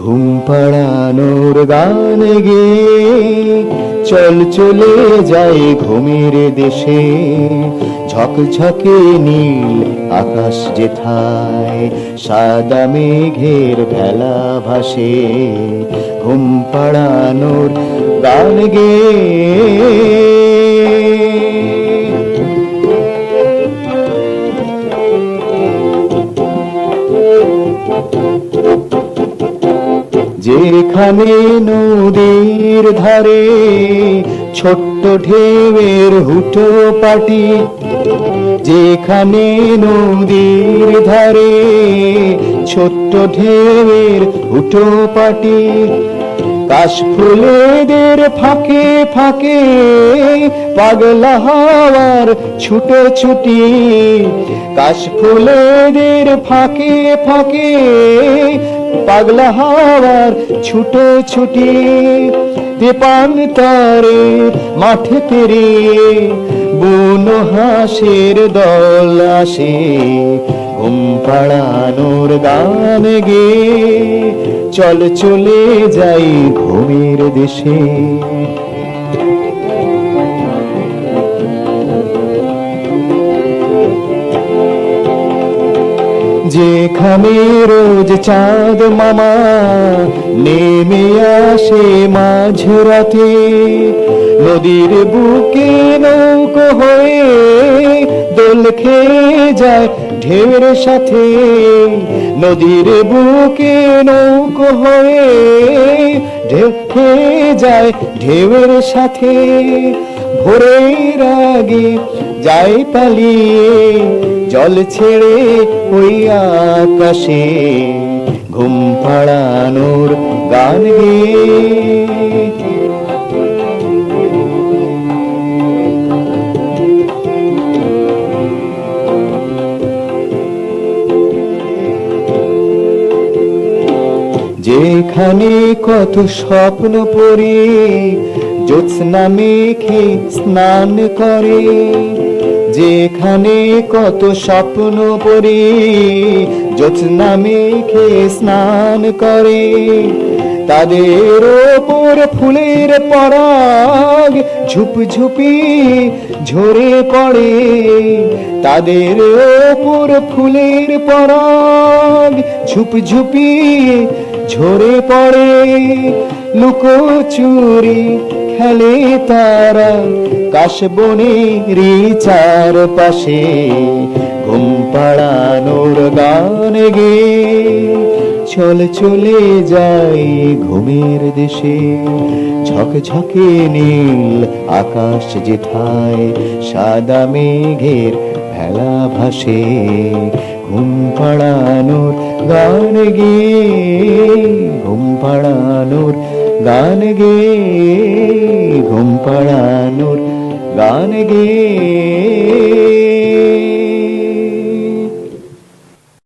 ঘুম পাড়ানোর গান গে চল চলে যাই ঘুমের দেশে। ঝকঝকে নীল আকাশ যেথায়, সাদা মেঘের ভেলা ভাসে। ঘুম পাড়ানোর গান গে যেখানে নদীর ধারে ছোট্ট ঢেউয়ের হুটো পাটি, যেখানে নদীর ধারে ছোট্ট ঢেউয়ের হুটো পাটি কাশ ফুলেদের ফাঁকে ফাঁকে পাগলা হওয়ার ছুটো ছুটি কাশ ফুলেদের ফাঁকে ফাঁকে, পাগলা হাওয়ার ছুটো ছুটি, দীপান তারে মাঠে পেরিয়ে বুনো হাসের দল আসে, ঘুম পাড়ানোর গান গে। চল চলে যাই ঘুমের দেশে। যেখানে রোজ চাঁদ মামা নেমে আসে মাঝরাতে। নদীর বুকে নৌকো হয়ে দোল খেয়ে যায় ঢেউর সাথে। নদীর বুকে নৌকো হয়ে ঢেউ খেয়ে যায় ঢেউর সাথে। ভোরের আগে যাই পালিয়ে জল ছেড়ে ওই আকাশে ঘুম পাড়ানোর গান যেখানে কত স্বপ্ন পড়ে, জ্যোৎস্না মেঘে স্নান করে যেখানে কত স্বপ্ন পড়ে জ্যোৎস্না মেঘে স্নান করে। তাদের ওপর ফুলের পরাগ ঝুপ ঝুপি ঝরে পড়ে। তাদের ওপর ফুলের পরাগ ঝুপ ঝুপি ঝরে পড়ে। লুকোচুরি খেলে তারা কাশবনের চার পাশে, ঘুম পাড়ানোর গান গে। চল চলে যাই ঘুমের দেশে ঝকঝকে নীল আকাশ যেথায় সাদা মেঘের ভেলা ভাসে। ঘুম পাড়ানোর গান গে, ঘুম পাড়ানোর গান গে। गाने गी